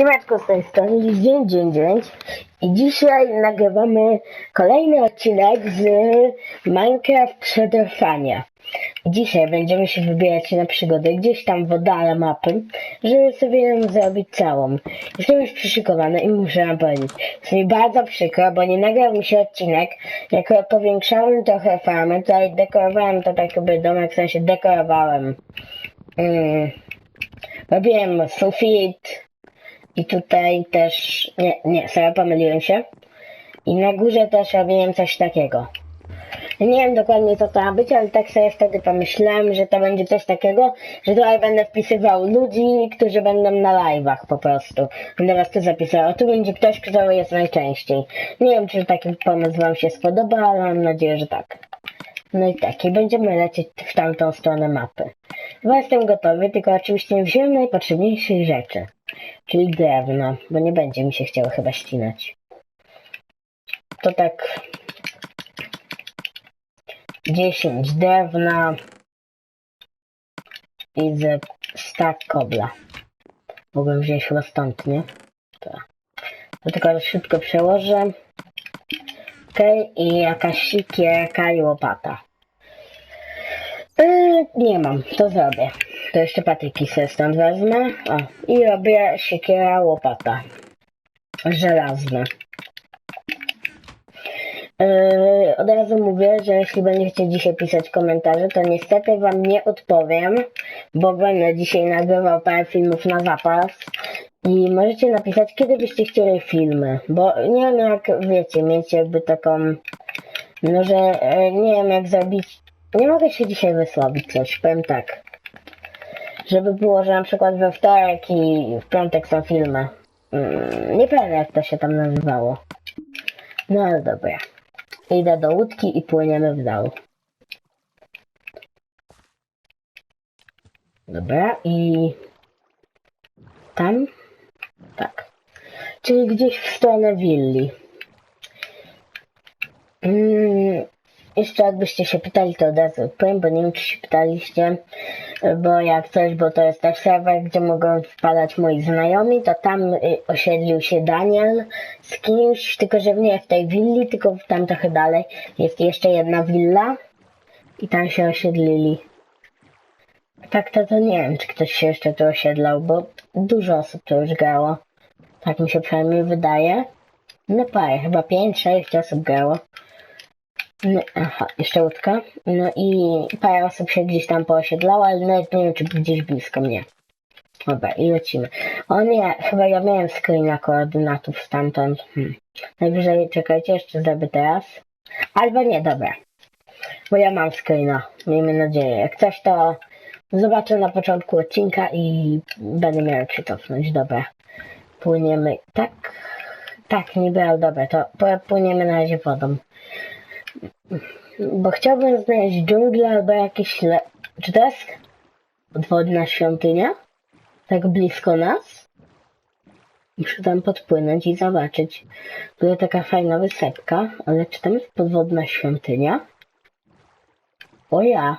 Siemanko z tej strony Dzień Dzień Dzień i dzisiaj nagrywamy kolejny odcinek z Minecraft Przetrwania. Dzisiaj będziemy się wybierać na przygodę gdzieś tam w oddale mapy, żeby sobie ją zrobić całą. Jestem już przyszykowana i muszę wam powiedzieć, jest mi bardzo przykro, bo nie nagrał mi się odcinek, jak powiększałem trochę farmę, tutaj dekorowałem to tak jakby domek, w sensie dekorowałem. Mm. Robiłem sufit, i tutaj też, nie, nie, sobie pomyliłem się. I na górze też robiłem coś takiego. Nie wiem dokładnie co to ma być, ale tak sobie wtedy pomyślałem, że to będzie coś takiego, że tutaj będę wpisywał ludzi, którzy będą na live'ach po prostu. Będę was tu zapisywał. Tu będzie ktoś, kto jest najczęściej. Nie wiem, czy taki pomysł wam się spodoba, ale mam nadzieję, że tak. No i tak, i będziemy lecieć w tamtą stronę mapy. Chyba jestem gotowy, tylko oczywiście nie wziąłem najpotrzebniejszych rzeczy. Czyli drewno, bo nie będzie mi się chciało chyba ścinać. To tak 10 drewna i ze stak kobla. Mogłem wziąć chyba stąd, nie? To, to tylko szybko przełożę. Okej, i jakaś sikierka i łopata. Yy, nie mam, to zrobię. To jeszcze patyki sobie stąd wezmę. O, i robię siekiera łopata. Żelazne. Yy, od razu mówię, że jeśli będziecie dzisiaj pisać komentarze, to niestety wam nie odpowiem, bo będę dzisiaj nagrywał parę filmów na zapas. I możecie napisać, kiedy byście chcieli filmy, bo nie wiem jak wiecie, mieć jakby taką, no że e, nie wiem jak zrobić, nie mogę się dzisiaj wysławić coś, powiem tak. Żeby było, że na przykład we wtorek i w piątek są filmy. Mm, nie pamiętam jak to się tam nazywało. No ale dobra. Idę do łódki i płyniemy w dół. Dobra i tam? Tak. Czyli gdzieś w stronę willi. Mm, jeszcze jakbyście się pytali, to od razu powiem, bo nie wiem, czy się pytaliście, bo jak coś, bo to jest też serwer, gdzie mogą wpadać moi znajomi, to tam y, osiedlił się Daniel z kimś, tylko że nie w tej willi, tylko tam trochę dalej jest jeszcze jedna willa i tam się osiedlili. Tak to, to nie wiem, czy ktoś się jeszcze tu osiedlał, bo dużo osób tu już grało. Tak mi się przynajmniej wydaje. No parę, chyba 5-6 osób grało. No, aha, jeszcze łódka. No i parę osób się gdzieś tam poosiedlało, ale nawet nie wiem, czy gdzieś blisko mnie. Dobra, i lecimy. O nie, chyba ja miałem screena koordynatów stamtąd. Hmm. Najwyżej, czekajcie, jeszcze zrobię teraz. Albo nie, dobra. Bo ja mam screena, miejmy nadzieję. Jak coś, to zobaczę na początku odcinka i będę miał jak się cofnąć. Dobra. Płyniemy, tak? Tak, nie było dobre, to płyniemy na razie wodą. Bo chciałbym znaleźć dżunglę albo jakieś le... Czy to jest podwodna świątynia? Tak blisko nas? Muszę tam podpłynąć i zobaczyć. Była taka fajna wysepka, ale czy tam jest podwodna świątynia? O ja.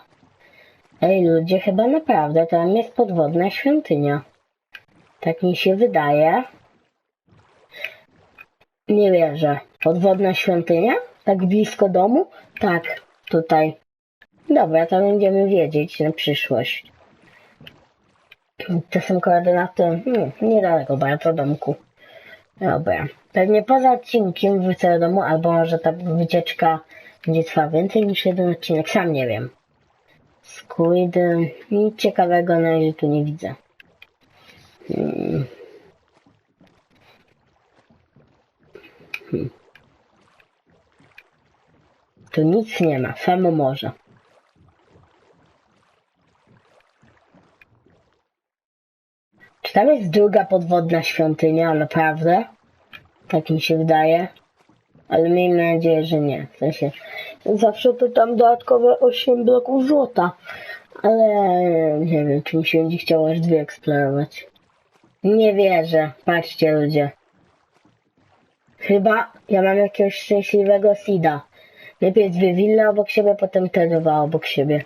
Ej ludzie, chyba naprawdę tam jest podwodna świątynia. Tak mi się wydaje. Nie wierzę. Podwodna świątynia? Tak blisko domu? Tak, tutaj. Dobra, to będziemy wiedzieć na przyszłość. To są koordynaty hmm, niedaleko bardzo domku. Dobra. Pewnie poza odcinkiem wrócę do domu, albo może ta wycieczka będzie trwała więcej niż jeden odcinek, sam nie wiem. Squid, nic ciekawego na razie tu nie widzę. Hmm. Hmm. Tu nic nie ma, samo morze. Czy tam jest druga podwodna świątynia, naprawdę? Tak mi się wydaje. Ale miejmy nadzieję, że nie. W sensie, zawsze to tam dodatkowe 8 bloków złota. Ale nie wiem, czy mi się będzie chciało aż dwie eksplorować. Nie wierzę. Patrzcie ludzie. Chyba ja mam jakiegoś szczęśliwego Sida. Najpierw dwie wille obok siebie, potem te dwa obok siebie.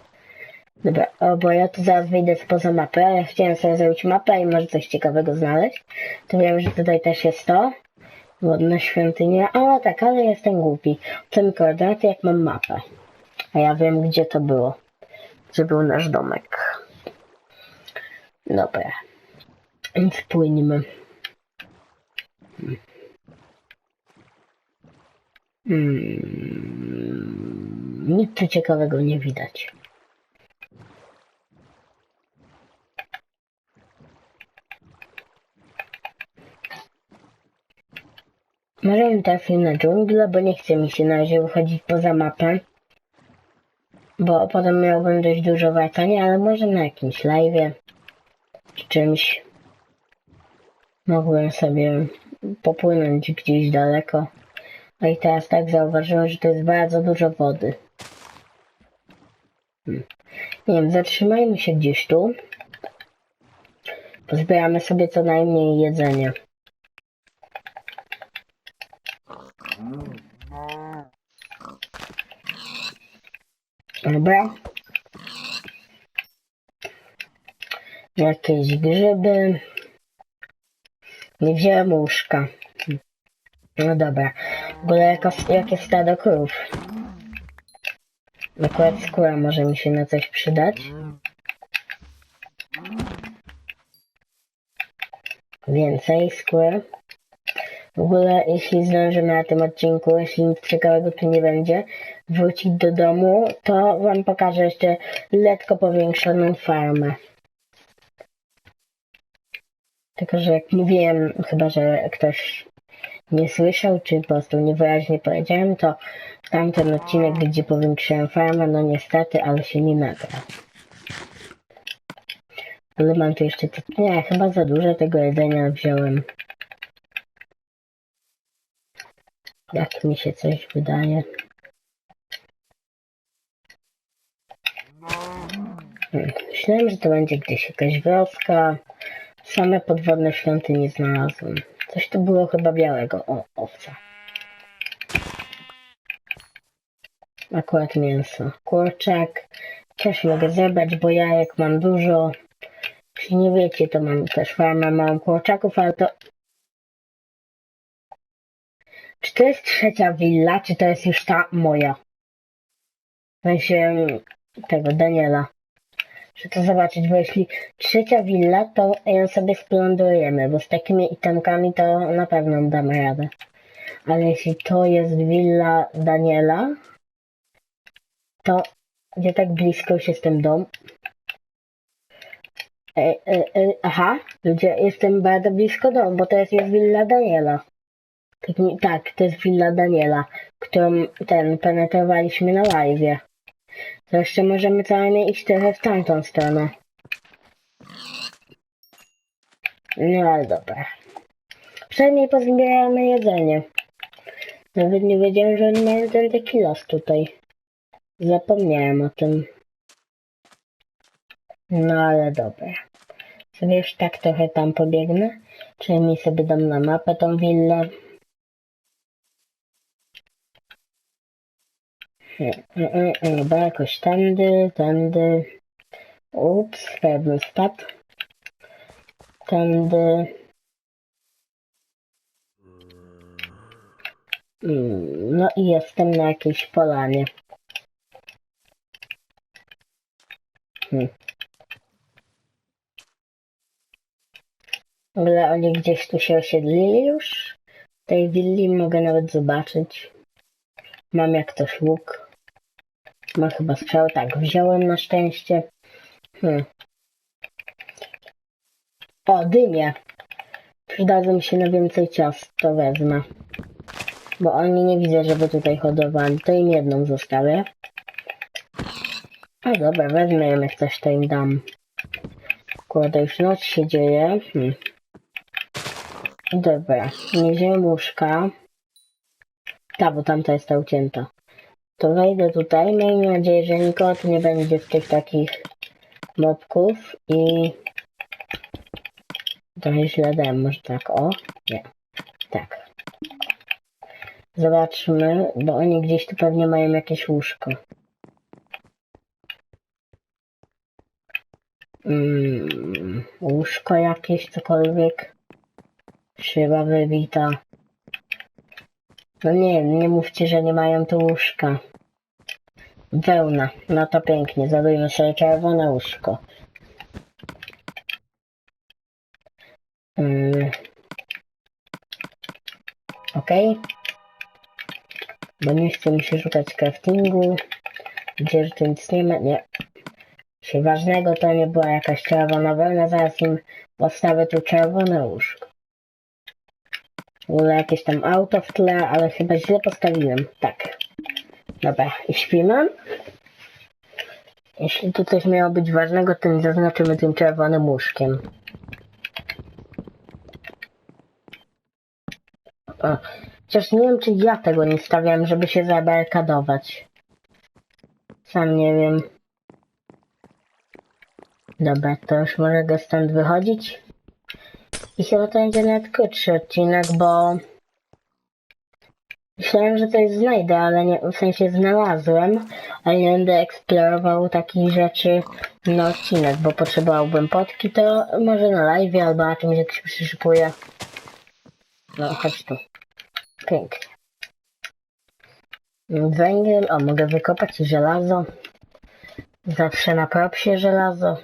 Dobra, o, bo ja tu zaraz wyjdę spoza mapy, a ja chciałem sobie zrobić mapę i może coś ciekawego znaleźć. To wiem, że tutaj też jest to. Wodna świątynia. A tak, ale jestem głupi. Co mi koordynaty, jak mam mapę. A ja wiem, gdzie to było. Gdzie był nasz domek. Dobra. Więc płyńmy. Hmm. Nic tu ciekawego nie widać. Możemy trafić na dżunglę, bo nie chce mi się na razie wychodzić poza mapę. Bo potem miałbym dość dużo wracania, ale może na jakimś live'ie czy czymś mogłem sobie popłynąć gdzieś daleko. A i teraz tak zauważyłem, że to jest bardzo dużo wody. Nie wiem, zatrzymajmy się gdzieś tu. Pozbieramy sobie co najmniej jedzenie. Dobra. Jakieś grzyby. Nie wziąłem łóżka. No dobra. W ogóle jako, jakie stado krów. Akurat skóra może mi się na coś przydać. Więcej skóry. W ogóle, jeśli zdążymy na tym odcinku, jeśli nic ciekawego tu nie będzie, wrócić do domu, to wam pokażę jeszcze lekko powiększoną farmę. Tylko, że jak mówiłem, chyba, że ktoś nie słyszał, czy po prostu niewyraźnie powiedziałem, to tamten odcinek, gdzie powiększyłem farmę, no niestety, ale się nie nagra. Ale mam tu jeszcze... Nie, chyba za dużo tego jedzenia wziąłem. Jak mi się coś wydaje. Hmm, Myślałem, że to będzie gdzieś jakaś wioska. Same podwodne świątynie znalazłem. Coś tu było chyba białego. O, owca. Akurat mięso. Kurczak. Też mogę zebrać, bo jajek mam dużo. Jeśli nie wiecie, to mam też farmę małą kurczaków, ale to... Czy to jest trzecia willa, czy to jest już ta moja? W sensie tego Daniela. Muszę to zobaczyć, bo jeśli trzecia willa, to ją sobie splądrujemy, bo z takimi itemkami to na pewno damy radę. Ale jeśli to jest willa Daniela, to gdzie tak blisko już jest ten dom? E, e, e, aha, ludzie, jestem bardzo blisko domu, bo to jest, jest willa Daniela. Tak, tak, to jest willa Daniela, którą ten penetrowaliśmy na live'ie. Jeszcze możemy co najmniej iść trochę w tamtą stronę. No ale dobra. Przynajmniej pozbieramy jedzenie. Nawet nie wiedziałem, że oni mają ten tequilas tutaj. Zapomniałem o tym. No ale dobra. Sobie już tak trochę tam pobiegnę. Przynajmniej sobie dam na mapę tą willę. Nie, nie, nie, nie, Dobra, jakoś tędy, tędy. Ups, pewnie spadł. Tędy. Mm, No i jestem na jakiejś polanie. Hmm. Oni gdzieś tu się osiedlili już. W tej willi mogę nawet zobaczyć. Mam jak ktoś łuk. Ma chyba strzał. Tak, wziąłem na szczęście. Hmm. O, dynie. Przydadzą mi się na więcej ciast, to wezmę. Bo oni nie widzę, żeby tutaj hodowali. To im jedną zostawię. A dobra, wezmę ją jak coś, to im dam. Kurde, już noc się dzieje. Hmm. Dobra, nie wziąłem łóżka. Ta, bo tamta jest ta ucięta. To wejdę tutaj. Miejmy nadzieję, że nikogo tu nie będzie z tych takich mobków i trochę źle dałem, może tak, o, nie, tak. Zobaczmy, bo oni gdzieś tu pewnie mają jakieś łóżko. Mm, łóżko jakieś, cokolwiek. Szyba wybita. No nie, nie mówcie, że nie mają tu łóżka. Wełna, no to pięknie, zrobimy sobie czerwone łóżko. Mm. Okej. Bo nie chce mi się szukać craftingu. Gdzie, tu nic nie ma? Nie. Się ważnego to nie była jakaś czerwona wełna, zaraz im postawię tu czerwone łóżko. W ogóle jakieś tam auto w tle, ale chyba źle postawiłem. Tak. Dobra, śpimy. Jeśli tu coś miało być ważnego, to zaznaczymy tym czerwonym łóżkiem. O, chociaż nie wiem, czy ja tego nie stawiam, żeby się zabarkadować. Sam nie wiem. Dobra, to już mogę go stąd wychodzić. I chyba to będzie nawet krótszy odcinek, bo... Myślałem, że coś znajdę, ale nie, w sensie znalazłem, ale nie będę eksplorował takich rzeczy na odcinek, bo potrzebowałbym potki, to może na live albo na czymś jak się przyszykuje. No, chodź tu. Pięknie. Węgiel, o mogę wykopać żelazo. Zawsze na propsie żelazo.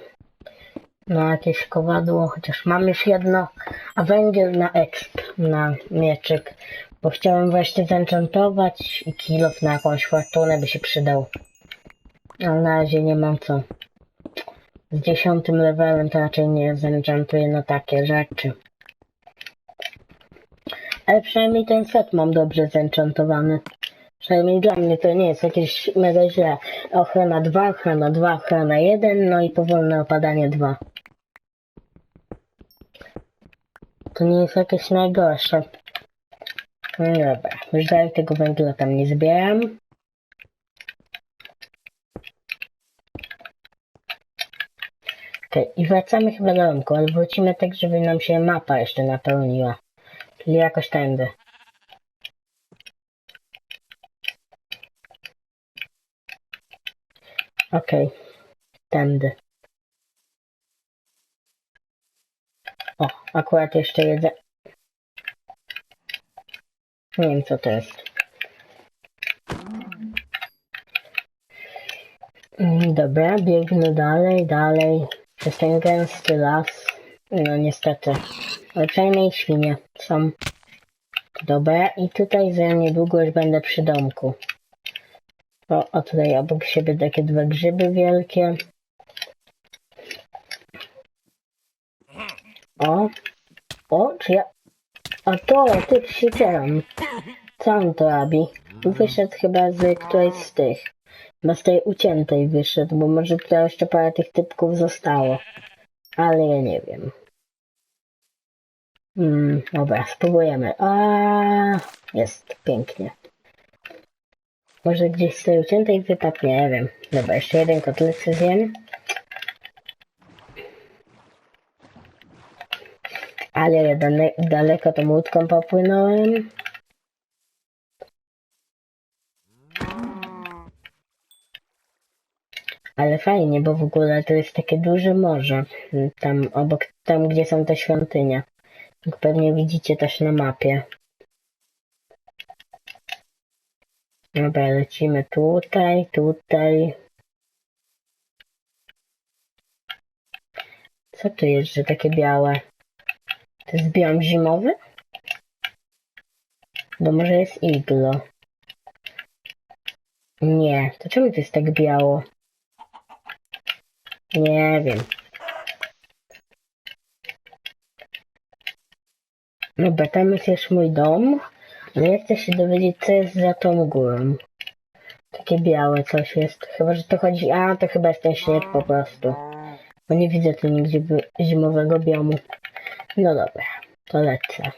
Na jakieś kowadło, chociaż mam już jedno. A węgiel na exp, na mieczyk. Bo chciałem właśnie zenchantować i kilof na jakąś fortunę by się przydał. Ale na razie nie mam co. Z dziesiątym levelem to raczej nie zenchantuję na takie rzeczy. Ale przynajmniej ten set mam dobrze zenchantowany. Przynajmniej dla mnie to nie jest jakieś mega źle. Ochrona 2, ochrona 2, ochrona 1, no i powolne opadanie 2. To nie jest jakieś najgorsze. No dobra, już dalej tego węgla tam nie zbieram. Okej, i wracamy chyba do domku, ale wrócimy tak, żeby nam się mapa jeszcze napełniła. Czyli jakoś tędy. Okej, tędy. O, akurat jeszcze jedzę. Nie wiem co to jest. Mm, Dobra, biegnę dalej, dalej. Przez ten gęsty las. No niestety. Ale przynajmniej świnie są. Dobra, i tutaj za niedługo już będę przy domku. O, o tutaj obok siebie takie dwa grzyby wielkie. O, o, czy ja... A to, ty przycieram. Co on to robi? Wyszedł chyba z którejś z tych. Chyba z tej uciętej wyszedł, bo może tutaj jeszcze parę tych typków zostało. Ale ja nie wiem. Mm, dobra, spróbujemy. A jest, pięknie. Może gdzieś z tej uciętej wypadł, nie wiem. Dobra, jeszcze jeden kotlet zjem. Ale ja daleko tą łódką popłynąłem. Ale fajnie, bo w ogóle to jest takie duże morze. Tam obok, tam gdzie są te świątynie. Jak pewnie widzicie też na mapie. Dobra, lecimy tutaj, tutaj. Co tu jest, że takie białe? Biom zimowy? Bo może jest iglo. Nie, to czemu to jest tak biało? Nie wiem. Dobra, tam jest już mój dom. Ale ja chcę się dowiedzieć, co jest za tą górą. Takie białe coś jest. Chyba, że to chodzi... A, to chyba jest ten śnieg po prostu. Bo nie widzę tu nigdzie zimowego biomu. No dobra, to lecę.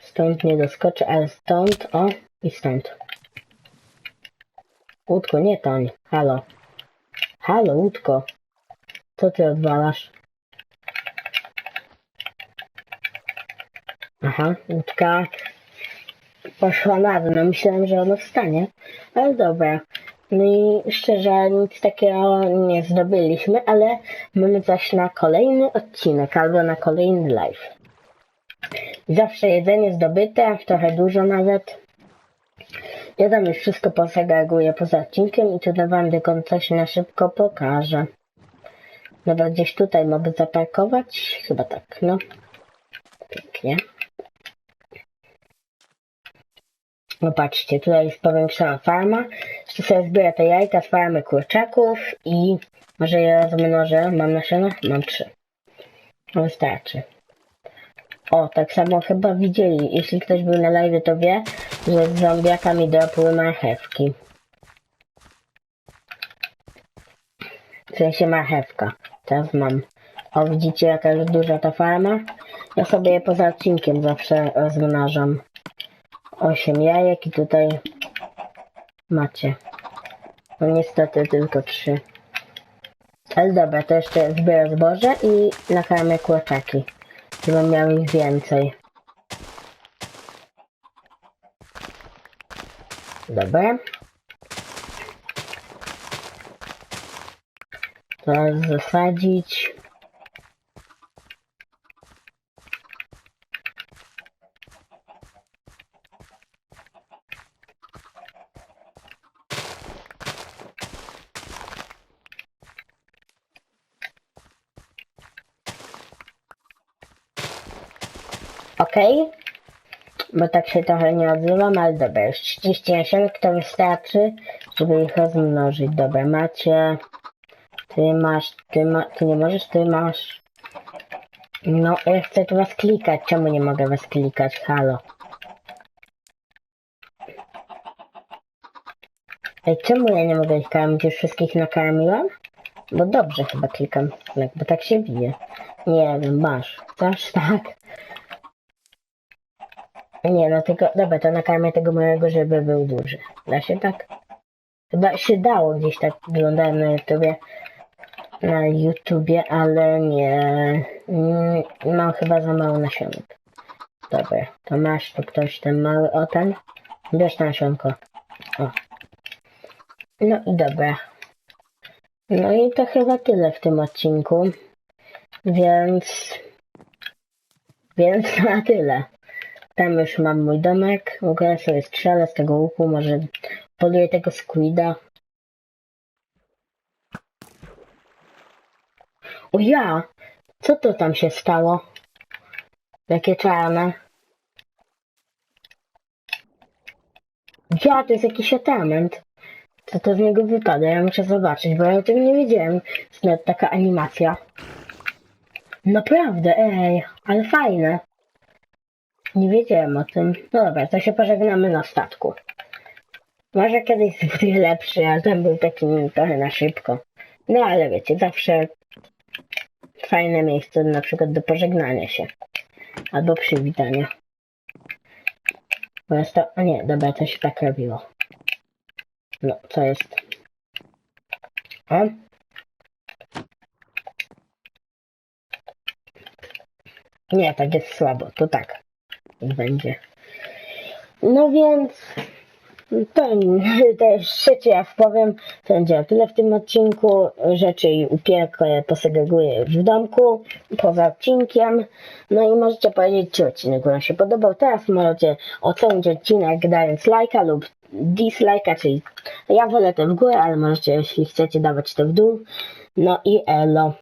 Stąd nie doskoczę, ale stąd, o, i stąd. Łódko, nie toń. Halo. Halo, łódko. Co ty odwalasz? Aha, łódka poszła na dno. Myślałem, że ona wstanie. Ale dobra. No i szczerze nic takiego nie zdobyliśmy, ale mamy coś na kolejny odcinek albo na kolejny live. Zawsze jedzenie zdobyte, trochę dużo nawet. Ja tam już wszystko posegreguję poza odcinkiem i tutaj wam tylko coś na szybko pokażę. Dobra, gdzieś tutaj mogę zaparkować? Chyba tak, no. Pięknie. No patrzcie, tutaj jest powiększona farma. Jeszcze sobie zbiorę te jajka z farmy kurczaków i może je rozmnożę. Mam nasiona? Mam trzy. No wystarczy. O, tak samo chyba widzieli. Jeśli ktoś był na live, to wie, że z zombiakami dropły marchewki. W sensie marchewka. Teraz mam. O, widzicie jaka już duża ta farma? Ja sobie je poza odcinkiem zawsze rozmnażam. 8 jajek i tutaj macie. No niestety tylko 3. Ale dobra, to jeszcze zbiorę zboże i nakarmię kurczaki. Żebym miał ich więcej. Dobra. Teraz zasadzić. Okej. Bo tak się trochę nie odzywam, ale dobra, już 30 nasionek to wystarczy, żeby ich rozmnożyć. Dobra, macie. Ty masz, ty, ma, ty nie możesz, ty masz. No, ja chcę tu was klikać. Czemu nie mogę was klikać? Halo. Ej, czemu ja nie mogę ich karmić? Już wszystkich nakarmiłam? Bo dobrze chyba klikam, bo tak się bije. Nie wiem, masz. Coś tak. Nie, no tylko, dobra, to nakarmię tego małego, żeby był duży. Da się tak? Chyba się dało gdzieś tak, oglądałem na YouTubie, na YouTubie, ale nie, mm, mam chyba za mało nasionek. Dobra, to masz tu ktoś ten mały, o ten, bierz nasionko. O. No i dobra. No i to chyba tyle w tym odcinku, więc, więc na tyle. Tam już mam mój domek. Mogę sobie strzelę z tego łuku, może poluję tego squida. O ja! Co to tam się stało? Jakie czarne. Ja, to jest jakiś atrament. Co to z niego wypada? Ja muszę zobaczyć, bo ja o tym nie wiedziałem. Jest taka animacja. Naprawdę, ej, ale fajne. Nie wiedziałem o tym. No dobra, to się pożegnamy na statku. Może kiedyś zbuduję lepszy, ale ten był taki trochę na szybko. No ale wiecie, zawsze fajne miejsce na przykład do pożegnania się. Albo przywitania. Bo jest to... A nie, dobra, to się tak robiło. No, co jest? O? Nie, tak jest słabo, to tak będzie. No więc to, już trzeci raz powiem, to będzie tyle w tym odcinku. Rzeczy i upiekę posegreguję w domku, poza odcinkiem. No i możecie powiedzieć, czy odcinek wam się podobał. Teraz możecie ocenić odcinek dając lajka lub dislajka, czyli ja wolę to w górę, ale możecie, jeśli chcecie, dawać to w dół. No i elo.